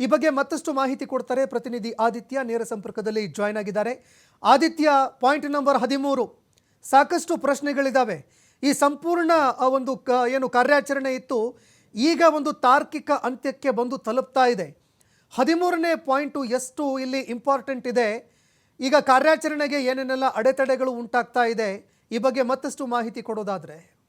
ಈ ಬಗ್ಗೆ ಮತ್ತಷ್ಟು ಮಾಹಿತಿ ಕೊಡ್ತಾರೆ ಪ್ರತಿನಿಧಿ ಆದಿತ್ಯ ನೇರ ಸಂಪರ್ಕದಲ್ಲಿ ಜಾಯ್ನ್ ಆಗಿದ್ದಾರೆ. ಆದಿತ್ಯ ಪಾಯಿಂಟ್ ನಂಬರ್ ಹದಿಮೂರು. ಸಾಕಷ್ಟು ಪ್ರಶ್ನೆಗಳಿದ್ದಾವೆ ಈ ಸಂಪೂರ್ಣ ಒಂದು ಕ, ಏನು ಕಾರ್ಯಾಚರಣೆ ಇತ್ತು. ಈಗ ಒಂದು ತಾರ್ಕಿಕ ಅಂತ್ಯಕ್ಕೆ ಬಂದು ತಲುಪ್ತಾ ಇದೆ. ಹದಿಮೂರನೇ ಪಾಯಿಂಟು ಎಷ್ಟು ಇಲ್ಲಿ ಇಂಪಾರ್ಟೆಂಟ್ ಇದೆ. ಈಗ ಕಾರ್ಯಾಚರಣೆಗೆ ಏನೇನೆಲ್ಲ ಅಡೆತಡೆಗಳು ಉಂಟಾಗ್ತಾ ಇದೆ. ಈ ಬಗ್ಗೆ ಮತ್ತಷ್ಟು ಮಾಹಿತಿ ಕೊಡೋದಾದ್ರೆ.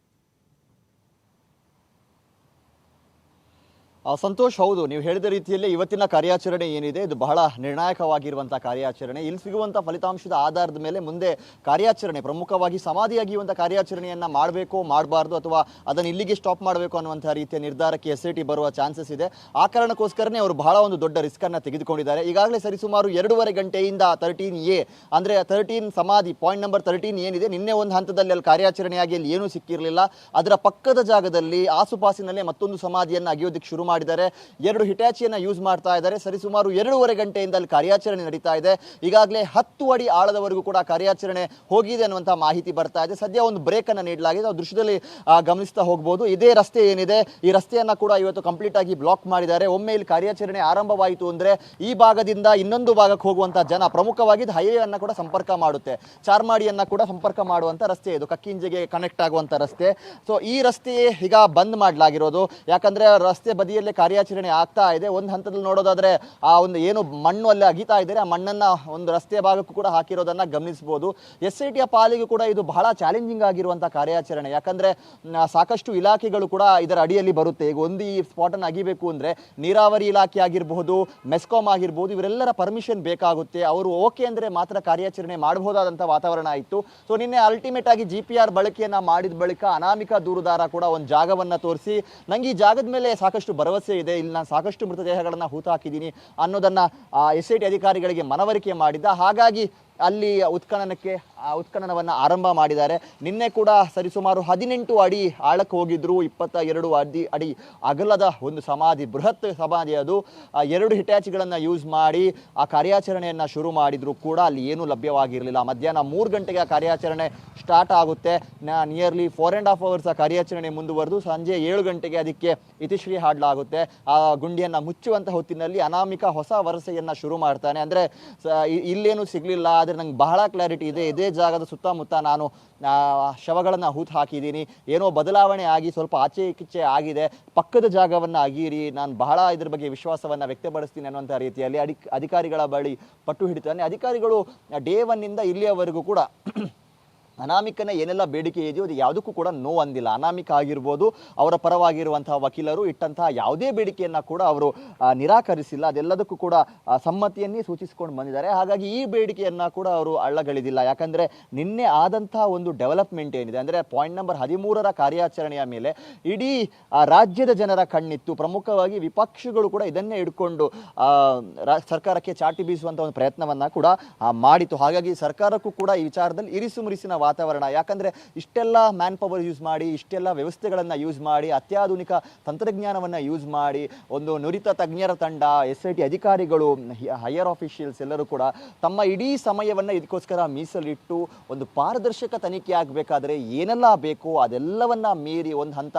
ಸಂತೋಷ್, ಹೌದು, ನೀವು ಹೇಳಿದ ರೀತಿಯಲ್ಲಿ ಇವತ್ತಿನ ಕಾರ್ಯಾಚರಣೆ ಏನಿದೆ, ಇದು ಬಹಳ ನಿರ್ಣಾಯಕವಾಗಿರುವಂಥ ಕಾರ್ಯಾಚರಣೆ. ಇಲ್ಲಿ ಸಿಗುವಂಥ ಫಲಿತಾಂಶದ ಆಧಾರದ ಮೇಲೆ ಮುಂದೆ ಕಾರ್ಯಾಚರಣೆ, ಪ್ರಮುಖವಾಗಿ ಸಮಾಧಿಯಾಗಿರುವಂಥ ಕಾರ್ಯಾಚರಣೆಯನ್ನು ಮಾಡಬೇಕು, ಮಾಡಬಾರ್ದು, ಅಥವಾ ಅದನ್ನು ಇಲ್ಲಿಗೆ ಸ್ಟಾಪ್ ಮಾಡಬೇಕು ಅನ್ನುವಂಥ ರೀತಿಯ ನಿರ್ಧಾರಕ್ಕೆ ಎಸ್ ಟಿ ಬರುವ ಚಾನ್ಸಸ್ ಇದೆ. ಆ ಕಾರಣಕ್ಕೋಸ್ಕರನೇ ಅವರು ಬಹಳ ಒಂದು ದೊಡ್ಡ ರಿಸ್ಕನ್ನು ತೆಗೆದುಕೊಂಡಿದ್ದಾರೆ. ಈಗಾಗಲೇ ಸರಿಸುಮಾರು ಎರಡೂವರೆ ಗಂಟೆಯಿಂದ ತರ್ಟೀನ್ ಎ, ಅಂದ್ರೆ ತರ್ಟೀನ್ ಸಮಾಧಿ ಪಾಯಿಂಟ್ ನಂಬರ್ ತರ್ಟೀನ್ ಏನಿದೆ, ನಿನ್ನೆ ಒಂದು ಹಂತದಲ್ಲಿ ಅಲ್ಲಿ ಕಾರ್ಯಾಚರಣೆಯಾಗಿ ಅಲ್ಲಿ ಏನೂ ಸಿಕ್ಕಿರಲಿಲ್ಲ. ಅದರ ಪಕ್ಕದ ಜಾಗದಲ್ಲಿ ಆಸುಪಾಸಿನಲ್ಲೇ ಮತ್ತೊಂದು ಸಮಾಧಿಯನ್ನು ಅಗಿಯೋದಕ್ಕೆ ಶುರು ಮಾಡಿದ್ದಾರೆ. ಎರಡು ಹಿಟ್ಯಾಚಿಯನ್ನು ಯೂಸ್ ಮಾಡ್ತಾ ಇದ್ದಾರೆ. ಸರಿಸುಮಾರು ಎರಡೂವರೆ ಗಂಟೆಯಿಂದ ಅಲ್ಲಿ ಕಾರ್ಯಾಚರಣೆ ನಡೀತಾ ಇದೆ. ಈಗಾಗಲೇ ಹತ್ತು ಅಡಿ ಆಳದವರೆಗೂ ಕೂಡ ಕಾರ್ಯಾಚರಣೆ ಹೋಗಿದೆ ಅನ್ನುವಂಥ ಮಾಹಿತಿ ಬರ್ತಾ ಇದೆ. ಸದ್ಯ ಒಂದು ಬ್ರೇಕ್ ಅನ್ನು ನೀಡಲಾಗಿದೆ. ಆ ದೃಶ್ಯದಲ್ಲಿ ಗಮನಿಸ್ತಾ ಹೋಗಬಹುದು ಇದೇ ರಸ್ತೆ ಏನಿದೆ? ಈ ರಸ್ತೆಯನ್ನ ಕೂಡ ಇವತ್ತು ಕಂಪ್ಲೀಟ್ ಆಗಿ ಬ್ಲಾಕ್ ಮಾಡಿದ್ದಾರೆ. ಒಮ್ಮೆ ಇಲ್ಲಿ ಕಾರ್ಯಾಚರಣೆ ಆರಂಭವಾಯಿತು ಅಂದ್ರೆ ಈ ಭಾಗದಿಂದ ಇನ್ನೊಂದು ಭಾಗಕ್ಕೆ ಹೋಗುವಂಥ ಜನ ಪ್ರಮುಖವಾಗಿ ಹೈವೇಯನ್ನು ಕೂಡ ಸಂಪರ್ಕ ಮಾಡುತ್ತೆ. ಚಾರ್ಮಾಡಿಯನ್ನು ಕೂಡ ಸಂಪರ್ಕ ಮಾಡುವಂಥ ರಸ್ತೆ ಇದು. ಕಕ್ಕಿಂಜೆಗೆ ಕನೆಕ್ಟ್ ಆಗುವಂಥ ರಸ್ತೆ. ಸೊ ಈ ರಸ್ತೆಯೇ ಈಗ ಬಂದ್ ಮಾಡಲಾಗಿರೋದು. ಯಾಕಂದ್ರೆ ರಸ್ತೆ ಬದಿಯಲ್ಲೇ ಕಾರ್ಯಾಚರಣೆ ಆಗ್ತಾ ಇದೆ. ಒಂದು ಹಂತದಲ್ಲಿ ನೋಡೋದಾದ್ರೆ, ಆ ಒಂದು ಏನು ಮಣ್ಣು ಅಲ್ಲಿ ಅಗಿತಾ ಇದ್ದಾರೆ. ಆ ಮಣ್ಣನ್ನ ಒಂದು ರಸ್ತೆಯ ಭಾಗಕ್ಕೂ ಕೂಡ ಹಾಕಿರೋದನ್ನ ಗಮನಿಸಬಹುದು. ಎಸ್ ಐ ಟಿಯ ಪಾಲಿಗೆ ಕೂಡ ಇದು ಬಹಳ ಚಾಲೆಂಜಿಂಗ್ ಆಗಿರುವಂತಹ ಕಾರ್ಯಾಚರಣೆ. ಯಾಕಂದ್ರೆ ಸಾಕಷ್ಟು ಇಲಾಖೆಗಳು ಕೂಡ ಇದರ ಅಡಿಯಲ್ಲಿ ಬರುತ್ತೆ. ಈಗ ಒಂದು ಈ ಸ್ಪಾಟ್ ಅನ್ನು ಅಗಿಬೇಕು ಅಂದ್ರೆ ನೀರಾವರಿ ಇಲಾಖೆ ಆಗಿರಬಹುದು, ಮೆಸ್ಕಾಂ ಆಗಿರ್ಬೋದು ಇವರೆಲ್ಲರ ಪರ್ಮಿಷನ್ ಬೇಕಾಗುತ್ತೆ. ಅವರು ಓಕೆ ಅಂದ್ರೆ ಮಾತ್ರ ಕಾರ್ಯಾಚರಣೆ ಮಾಡಬಹುದಾದಂತಹ ವಾತಾವರಣ ಆಯಿತು ಸೊ ನಿನ್ನೆ ಅಲ್ಟಿಮೇಟ್ ಆಗಿ ಜಿ ಪಿ ಆರ್ ಬಳಕೆಯನ್ನ ಮಾಡಿದ ಬಳಿಕ ಅನಾಮಿಕ ದೂರುದಾರ ಕೂಡ ಒಂದು ಜಾಗವನ್ನ ತೋರಿಸಿ, ನಂಗೆ ಈ ಜಾಗದ ಮೇಲೆ ಸಾಕಷ್ಟು ಭರವಸೆ ಇದೆ. ಇಲ್ಲಿ ನಾನು ಸಾಕಷ್ಟು ಮೃತದೇಹಗಳನ್ನು ಹೂತಾಕಿದ್ದೀನಿ ಅನ್ನೋದನ್ನು ಎಸ್ ಐ ಟಿ ಅಧಿಕಾರಿಗಳಿಗೆ ಮನವರಿಕೆ ಮಾಡಿದ್ದ. ಹಾಗಾಗಿ ಅಲ್ಲಿ ಉತ್ಖನನಕ್ಕೆ ಉತ್ಖನನವನ್ನು ಆರಂಭ ಮಾಡಿದ್ದಾರೆ. ನಿನ್ನೆ ಕೂಡ ಸರಿಸುಮಾರು ಹದಿನೆಂಟು ಅಡಿ ಆಳಕ್ಕೆ ಹೋಗಿದ್ರು ಇಪ್ಪತ್ತ ಎರಡು ಅಡಿ ಅಡಿ ಅಗಲದ ಒಂದು ಸಮಾಧಿ, ಬೃಹತ್ ಸಮಾಧಿ ಅದು. ಎರಡು ಹಿಟ್ಯಾಚಿಗಳನ್ನು ಯೂಸ್ ಮಾಡಿ, ಆ ಕಾರ್ಯಾಚರಣೆಯನ್ನು ಶುರು ಮಾಡಿದ್ರು ಕೂಡ ಅಲ್ಲಿ ಏನೂ ಲಭ್ಯವಾಗಿರಲಿಲ್ಲ. ಮಧ್ಯಾಹ್ನ ಮೂರು ಗಂಟೆಗೆ ಆ ಕಾರ್ಯಾಚರಣೆ ಸ್ಟಾರ್ಟ್ ಆಗುತ್ತೆ. Nearly four and half hours ಆ ಕಾರ್ಯಾಚರಣೆ ಮುಂದುವರೆದು ಸಂಜೆ ಏಳು ಗಂಟೆಗೆ ಅದಕ್ಕೆ ಇತಿಶ್ರೀ ಹಾಡಲಾಗುತ್ತೆ. ಆ ಗುಂಡಿಯನ್ನು ಮುಚ್ಚುವಂಥ ಹೊತ್ತಿನಲ್ಲಿ ಅನಾಮಿಕ ಹೊಸ ವರಸೆಯನ್ನು ಶುರು ಮಾಡ್ತಾನೆ. ಅಂದರೆ ಇಲ್ಲೇನು ಸಿಗಲಿಲ್ಲ. ಆದರೆ ನಂಗೆ ಬಹಳ ಕ್ಲಾರಿಟಿ ಇದೆ. ಇದೇ ಜಾಗದ ಸುತ್ತಮುತ್ತ ನಾನು ಶವಗಳನ್ನು ಹೂತು ಹಾಕಿದ್ದೀನಿ. ಏನೋ ಬದಲಾವಣೆ ಆಗಿ ಸ್ವಲ್ಪ ಆಚೆ ಕಿಚ್ಚೆ ಆಗಿದೆ. ಪಕ್ಕದ ಜಾಗವನ್ನು ಅಗೀರಿ. ನಾನು ಬಹಳ ಇದ್ರ ಬಗ್ಗೆ ವಿಶ್ವಾಸವನ್ನು ವ್ಯಕ್ತಪಡಿಸ್ತೀನಿ ಅನ್ನುವಂಥ ರೀತಿಯಲ್ಲಿ ಅಧಿಕಾರಿಗಳ ಬಳಿ ಪಟ್ಟು ಹಿಡಿತಾನೆ. ಅಧಿಕಾರಿಗಳು ಡೇ ಒನ್ನಿಂದ ಇಲ್ಲಿಯವರೆಗೂ ಕೂಡ ಅನಾಮಿಕನ ಏನೆಲ್ಲ ಬೇಡಿಕೆ ಇದೆಯೋ ಅದು ಯಾವುದಕ್ಕೂ ಕೂಡ ನೋ ಅಂದಿಲ್ಲ. ಅನಾಮಿಕ ಆಗಿರ್ಬೋದು, ಅವರ ಪರವಾಗಿರುವಂತಹ ವಕೀಲರು ಇಟ್ಟಂತಹ ಯಾವುದೇ ಬೇಡಿಕೆಯನ್ನ ಕೂಡ ಅವರು ನಿರಾಕರಿಸಿಲ್ಲ. ಅದೆಲ್ಲದಕ್ಕೂ ಕೂಡ ಸಮ್ಮತಿಯನ್ನೇ ಸೂಚಿಸಿಕೊಂಡು ಬಂದಿದ್ದಾರೆ. ಹಾಗಾಗಿ ಈ ಬೇಡಿಕೆಯನ್ನ ಕೂಡ ಅವರು ಅಳ್ಳಗಳಿದಿಲ್ಲ ಯಾಕಂದ್ರೆ ನಿನ್ನೆ ಆದಂತಹ ಒಂದು ಡೆವಲಪ್ಮೆಂಟ್ ಏನಿದೆ, ಅಂದ್ರೆ ಪಾಯಿಂಟ್ ನಂಬರ್ ಹದಿಮೂರರ ಕಾರ್ಯಾಚರಣೆಯ ಮೇಲೆ ಇಡೀ ರಾಜ್ಯದ ಜನರ ಕಣ್ಣಿತ್ತು. ಪ್ರಮುಖವಾಗಿ ವಿಪಕ್ಷಗಳು ಕೂಡ ಇದನ್ನೇ ಇಟ್ಕೊಂಡು ಸರ್ಕಾರಕ್ಕೆ ಚಾಟಿ ಬೀಸುವಂಥ ಒಂದು ಪ್ರಯತ್ನವನ್ನ ಕೂಡ ಮಾಡಿತು ಹಾಗಾಗಿ ಸರ್ಕಾರಕ್ಕೂ ಕೂಡ ಈ ವಿಚಾರದಲ್ಲಿ ಇರಿಸು ಮುರಿಸಿನ ವಾತಾವರಣ. ಯಾಕಂದ್ರೆ ಇಷ್ಟೆಲ್ಲ ಮ್ಯಾನ್ ಪವರ್ ಯೂಸ್ ಮಾಡಿ, ಇಷ್ಟೆಲ್ಲ ವ್ಯವಸ್ಥೆಗಳನ್ನು ಯೂಸ್ ಮಾಡಿ, ಅತ್ಯಾಧುನಿಕ ತಂತ್ರಜ್ಞಾನವನ್ನ ಯೂಸ್ ಮಾಡಿ, ಒಂದು ನುರಿತ ತಜ್ಞರ ತಂಡ ಎಸ್ ಐ ಟಿ ಅಧಿಕಾರಿಗಳು ಹೈಯರ್ ಆಫೀಷಿಯಲ್ಸ್ ಎಲ್ಲರೂ ಕೂಡ ತಮ್ಮ ಇಡೀ ಸಮಯವನ್ನ ಇದಕ್ಕೋಸ್ಕರ ಮೀಸಲಿಟ್ಟು ಒಂದು ಪಾರದರ್ಶಕ ತನಿಖೆ ಆಗಬೇಕಾದ್ರೆ ಏನೆಲ್ಲ ಬೇಕೋ ಅದೆಲ್ಲವನ್ನ ಮೀರಿ ಒಂದು ಹಂತ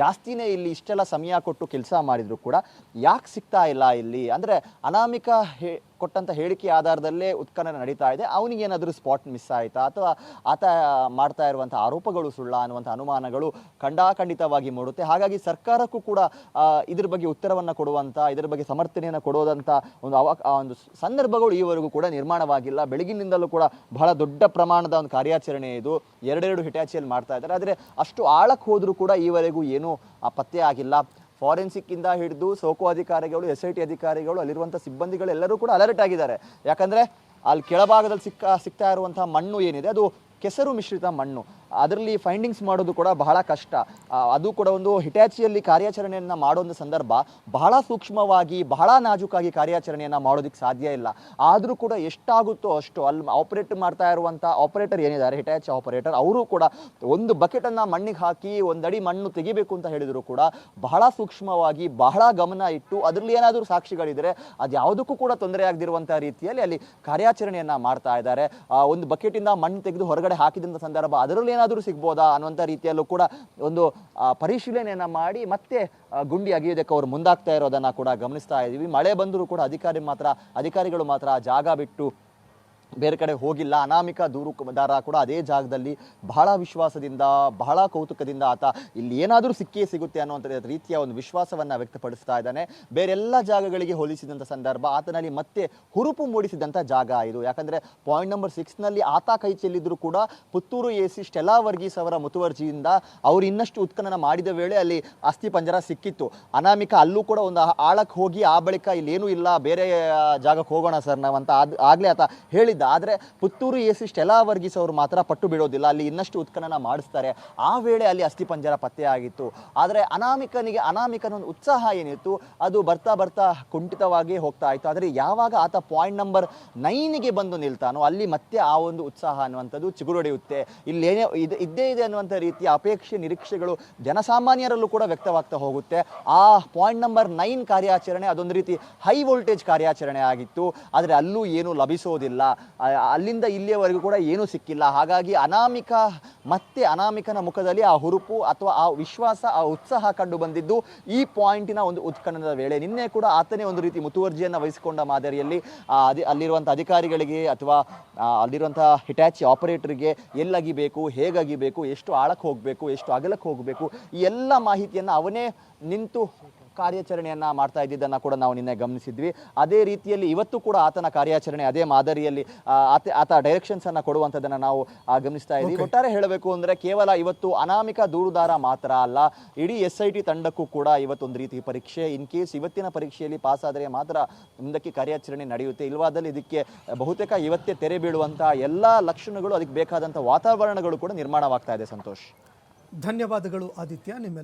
ಜಾಸ್ತಿನೇ ಇಲ್ಲಿ ಇಷ್ಟೆಲ್ಲ ಸಮಯ ಕೊಟ್ಟು ಕೆಲಸ ಮಾಡಿದ್ರು ಕೂಡ ಯಾಕೆ ಸಿಗ್ತಾ ಇಲ್ಲ ಇಲ್ಲಿ? ಅಂದ್ರೆ ಅನಾಮಿಕ ಹೇ ಕೊಟ್ಟಂತ ಹೇಳಿಕೆ ಆಧಾರದಲ್ಲೇ ಉತ್ಖನನ ನಡೀತಾ ಇದೆ. ಅವನಿಗೆ ಏನಾದರೂ ಸ್ಪಾಟ್ ಮಿಸ್ ಆಯ್ತಾ? ಅಥವಾ ಆತ ಮಾಡ್ತಾ ಇರುವಂಥ ಆರೋಪಗಳು ಸುಳ್ಳ ಅನ್ನುವಂಥ ಅನುಮಾನಗಳು ಖಂಡಾಖಂಡಿತವಾಗಿ ಮೂಡುತ್ತೆ. ಹಾಗಾಗಿ ಸರ್ಕಾರಕ್ಕೂ ಕೂಡ ಇದ್ರ ಬಗ್ಗೆ ಉತ್ತರವನ್ನು ಕೊಡುವಂಥ ಇದರ ಬಗ್ಗೆ ಸಮರ್ಥನೆಯನ್ನು ಕೊಡುವಂಥ ಒಂದು ಅವ ಒಂದು ಸಂದರ್ಭಗಳು ಈವರೆಗೂ ಕೂಡ ನಿರ್ಮಾಣವಾಗಿಲ್ಲ. ಬೆಳಗಿನಿಂದಲೂ ಕೂಡ ಬಹಳ ದೊಡ್ಡ ಪ್ರಮಾಣದ ಒಂದು ಕಾರ್ಯಾಚರಣೆ ಇದು. ಎರಡೆರಡು ಹಿಟಾಚಿಯಲ್ಲಿ ಮಾಡ್ತಾ ಇದ್ದಾರೆ. ಆದರೆ ಅಷ್ಟು ಆಳಕ್ಕೆ ಹೋದರೂ ಕೂಡ ಈವರೆಗೂ ಏನೂ ಪತ್ತೆ ಆಗಿಲ್ಲ. ಫಾರೆನ್ಸಿಕ್ ಇಂದ ಹಿಡಿದು ಸೋಕೋ ಅಧಿಕಾರಿಗಳು ಎಸ್ ಐ ಟಿ ಅಧಿಕಾರಿಗಳು, ಅಲ್ಲಿರುವಂಥ ಸಿಬ್ಬಂದಿಗಳು ಎಲ್ಲರೂ ಕೂಡ ಅಲರ್ಟ್ ಆಗಿದ್ದಾರೆ. ಯಾಕಂದ್ರೆ ಅಲ್ಲಿ ಕೆಳಭಾಗದಲ್ಲಿ ಸಿಕ್ಕ, ಸಿಗ್ತಾ ಇರುವಂತಹ ಮಣ್ಣು ಏನಿದೆ, ಅದು ಕೆಸರು ಮಿಶ್ರಿತ ಮಣ್ಣು. ಅದರಲ್ಲಿ ಫೈಂಡಿಂಗ್ಸ್ ಮಾಡೋದು ಕೂಡ ಬಹಳ ಕಷ್ಟ. ಅದು ಕೂಡ ಒಂದು ಹಿಟ್ಯಾಚಿಯಲ್ಲಿ ಕಾರ್ಯಾಚರಣೆಯನ್ನು ಮಾಡೋ ಒಂದು ಸಂದರ್ಭ. ಬಹಳ ಸೂಕ್ಷ್ಮವಾಗಿ, ಬಹಳ ನಾಜುಕಾಗಿ ಕಾರ್ಯಾಚರಣೆಯನ್ನು ಮಾಡೋದಕ್ಕೆ ಸಾಧ್ಯ ಇಲ್ಲ. ಆದರೂ ಕೂಡ ಎಷ್ಟಾಗುತ್ತೋ ಅಷ್ಟು ಅಲ್ಲಿ ಆಪರೇಟ್ ಮಾಡ್ತಾ ಇರುವಂಥ ಆಪರೇಟರ್ ಏನಿದ್ದಾರೆ? ಹಿಟ್ಯಾಚಿ ಆಪರೇಟರ್ ಅವರು ಕೂಡ ಒಂದು ಬಕೆಟನ್ನು ಮಣ್ಣಿಗೆ ಹಾಕಿ ಒಂದಡಿ ಮಣ್ಣು ತೆಗಿಬೇಕು ಅಂತ ಹೇಳಿದರೂ ಕೂಡ ಬಹಳ ಸೂಕ್ಷ್ಮವಾಗಿ, ಬಹಳ ಗಮನ ಇಟ್ಟು ಅದರಲ್ಲಿ ಏನಾದರೂ ಸಾಕ್ಷಿಗಳಿದ್ರೆ ಅದು ಯಾವುದಕ್ಕೂ ಕೂಡ ತೊಂದರೆ ಆಗದಿರುವಂಥ ರೀತಿಯಲ್ಲಿ ಅಲ್ಲಿ ಕಾರ್ಯಾಚರಣೆಯನ್ನು ಮಾಡ್ತಾ ಇದ್ದಾರೆ. ಒಂದು ಬಕೆಟಿಂದ ಮಣ್ಣು ತೆಗೆದು ಹೊರಗಡೆ ಕಡೆ ಹಾಕಿದಂಥ ಸಂದರ್ಭ ಅದರಲ್ಲಿ ಏನಾದರೂ ಸಿಗ್ಬೋದಾ ಅನ್ನುವಂಥ ರೀತಿಯಲ್ಲೂ ಕೂಡ ಒಂದು ಪರಿಶೀಲನೆಯನ್ನು ಮಾಡಿ ಮತ್ತೆ ಗುಂಡಿ ಅಗಿಯೋದಕ್ಕೆ ಅವರು ಮುಂದಾಗ್ತಾ ಇರೋದನ್ನು ಕೂಡ ಗಮನಿಸ್ತಾ ಇದ್ದೀವಿ ಮಳೆ ಬಂದರೂ ಕೂಡ ಅಧಿಕಾರಿ ಮಾತ್ರ, ಅಧಿಕಾರಿಗಳು ಮಾತ್ರ ಜಾಗ ಬಿಟ್ಟು ಬೇರೆ ಕಡೆ ಹೋಗಿಲ್ಲ. ಅನಾಮಿಕ ದೂರುದಾರ ಕೂಡ ಅದೇ ಜಾಗದಲ್ಲಿ ಬಹಳ ವಿಶ್ವಾಸದಿಂದ, ಬಹಳ ಕೌತುಕದಿಂದ ಆತ ಇಲ್ಲಿ ಏನಾದರೂ ಸಿಕ್ಕೇ ಸಿಗುತ್ತೆ ಅನ್ನುವಂಥ ರೀತಿಯ ಒಂದು ವಿಶ್ವಾಸವನ್ನು ವ್ಯಕ್ತಪಡಿಸ್ತಾ ಇದ್ದಾನೆ. ಬೇರೆಲ್ಲ ಜಾಗಗಳಿಗೆ ಹೋಲಿಸಿದಂಥ ಸಂದರ್ಭ ಆತನಲ್ಲಿ ಮತ್ತೆ ಹುರುಪು ಮೂಡಿಸಿದಂಥ ಜಾಗ ಇದು. ಯಾಕಂದರೆ ಪಾಯಿಂಟ್ ನಂಬರ್ ಸಿಕ್ಸ್ನಲ್ಲಿ ಆತ ಕೈ ಚೆಲ್ಲಿದ್ರು ಕೂಡ Puttur A C Stella Varghese ಅವರ ಮುತುವರ್ಜಿಯಿಂದ ಅವರು ಇನ್ನಷ್ಟು ಉತ್ಖನನ ಮಾಡಿದ ವೇಳೆ ಅಲ್ಲಿ ಅಸ್ಥಿ ಪಂಜರ ಸಿಕ್ಕಿತ್ತು. ಅನಾಮಿಕ ಅಲ್ಲೂ ಕೂಡ ಒಂದು ಆಳಕ್ಕೆ ಹೋಗಿ ಆ ಬಳಿಕ ಇಲ್ಲೇನೂ ಇಲ್ಲ, ಬೇರೆ ಜಾಗಕ್ಕೆ ಹೋಗೋಣ ಸರ್ ನಾವಂತ ಆಗ್ಲೇ ಆತ ಹೇಳಿದ್ದ. ಆದರೆ Puttur A C Stella Varghese ಅವರು ಮಾತ್ರ ಪಟ್ಟು ಬಿಡೋದಿಲ್ಲ ಅಲ್ಲಿ ಇನ್ನಷ್ಟು ಉತ್ಖನನ ಮಾಡಿಸ್ತಾರೆ. ಆ ವೇಳೆ ಅಲ್ಲಿ ಅಸ್ಥಿ ಪಂಜರ ಪತ್ತೆ ಆಗಿತ್ತು. ಆದರೆ ಅನಾಮಿಕನಿಗೆ ಅನಾಮಿಕನ ಒಂದು ಉತ್ಸಾಹ ಏನಿತ್ತು? ಅದು ಬರ್ತಾ ಬರ್ತಾ ಕುಂಠಿತವಾಗಿ ಹೋಗ್ತಾ ಇತ್ತು. ಆದರೆ ಯಾವಾಗ ಆತ ಪಾಯಿಂಟ್ ನಂಬರ್ ನೈನಿಗೆ ಬಂದು ನಿಲ್ತಾನೋ, ಅಲ್ಲಿ ಮತ್ತೆ ಆ ಒಂದು ಉತ್ಸಾಹ ಅನ್ನುವಂಥದ್ದು ಚಿಗುರೊಡೆಯುತ್ತೆ. ಇಲ್ಲೇನೇ ಇದು ಇದ್ದೇ ಇದೆ ಅನ್ನುವಂಥ ರೀತಿಯ ಅಪೇಕ್ಷೆ ನಿರೀಕ್ಷೆಗಳು ಜನಸಾಮಾನ್ಯರಲ್ಲೂ ಕೂಡ ವ್ಯಕ್ತವಾಗ್ತಾ ಹೋಗುತ್ತೆ. ಆ ಪಾಯಿಂಟ್ ನಂಬರ್ ನೈನ್ ಕಾರ್ಯಾಚರಣೆ ಅದೊಂದು ರೀತಿ ಹೈ ವೋಲ್ಟೇಜ್ ಕಾರ್ಯಾಚರಣೆ ಆಗಿತ್ತು. ಆದರೆ ಅಲ್ಲೂ ಏನು ಲಭಿಸೋದಿಲ್ಲ. ಅಲ್ಲಿಂದ ಇಲ್ಲಿಯವರೆಗೂ ಕೂಡ ಏನೂ ಸಿಕ್ಕಿಲ್ಲ. ಹಾಗಾಗಿ ಅನಾಮಿಕ, ಮತ್ತೆ ಅನಾಮಿಕನ ಮುಖದಲ್ಲಿ ಆ ಹುರುಪು ಅಥವಾ ಆ ವಿಶ್ವಾಸ, ಆ ಉತ್ಸಾಹ ಕಂಡು ಬಂದಿದ್ದು ಈ ಪಾಯಿಂಟಿನ ಒಂದು ಉತ್ಖನನದ ವೇಳೆ. ನಿನ್ನೆ ಕೂಡ ಆತನೇ ಒಂದು ರೀತಿ ಮುತುವರ್ಜಿಯನ್ನು ವಹಿಸಿಕೊಂಡ ಮಾದರಿಯಲ್ಲಿ ಅದಿ ಅಲ್ಲಿರುವಂಥ ಅಧಿಕಾರಿಗಳಿಗೆ ಅಥವಾ ಅಲ್ಲಿರುವಂಥ ಹಿಟ್ಯಾಚಿ ಆಪರೇಟರ್ಗೆ ಎಲ್ಲಗಿಬೇಕು, ಹೇಗಾಗಿಬೇಕು, ಎಷ್ಟು ಆಳಕ್ಕೆ ಹೋಗಬೇಕು, ಎಷ್ಟು ಅಗಲಕ್ಕೆ ಹೋಗಬೇಕು, ಈ ಎಲ್ಲ ಮಾಹಿತಿಯನ್ನು ಅವನೇ ನಿಂತು ಕಾರ್ಯಾಚರಣೆಯನ್ನ ಮಾಡ್ತಾ ಇದ್ದಿದ್ದನ್ನು ಕೂಡ ನಾವು ನಿನ್ನೆ ಗಮನಿಸಿದ್ವಿ. ಅದೇ ರೀತಿಯಲ್ಲಿ ಇವತ್ತು ಕೂಡ ಆತನ ಕಾರ್ಯಾಚರಣೆ ಅದೇ ಮಾದರಿಯಲ್ಲಿ ಆತ ಆತ ಡೈರೆಕ್ಷನ್ಸನ್ನು ಕೊಡುವಂಥದ್ದನ್ನು ನಾವು ಗಮನಿಸ್ತಾ ಇದ್ದೀವಿ. ಒಟ್ಟಾರೆ ಹೇಳಬೇಕು ಅಂದ್ರೆ ಕೇವಲ ಇವತ್ತು ಅನಾಮಿಕ ದೂರುದಾರ ಮಾತ್ರ ಅಲ್ಲ ಇಡೀ ಎಸ್ ಐ ಟಿ ತಂಡಕ್ಕೂ ಕೂಡ ಇವತ್ತೊಂದು ರೀತಿ ಪರೀಕ್ಷೆ. ಇನ್ ಕೇಸ್ ಇವತ್ತಿನ ಪರೀಕ್ಷೆಯಲ್ಲಿ ಪಾಸ್ ಆದರೆ ಮಾತ್ರ ಮುಂದಕ್ಕೆ ಕಾರ್ಯಾಚರಣೆ ನಡೆಯುತ್ತೆ. ಇಲ್ವಾದಲ್ಲಿ ಇದಕ್ಕೆ ಬಹುತೇಕ ಇವತ್ತೇ ತೆರೆ ಬೀಳುವಂತಹ ಎಲ್ಲ ಲಕ್ಷಣಗಳು ಅದಕ್ಕೆ ಬೇಕಾದಂಥ ವಾತಾವರಣಗಳು ಕೂಡ ನಿರ್ಮಾಣವಾಗ್ತಾ ಇದೆ ಸಂತೋಷ್. ಧನ್ಯವಾದಗಳು ಆದಿತ್ಯ. ನಿಮ್ಮ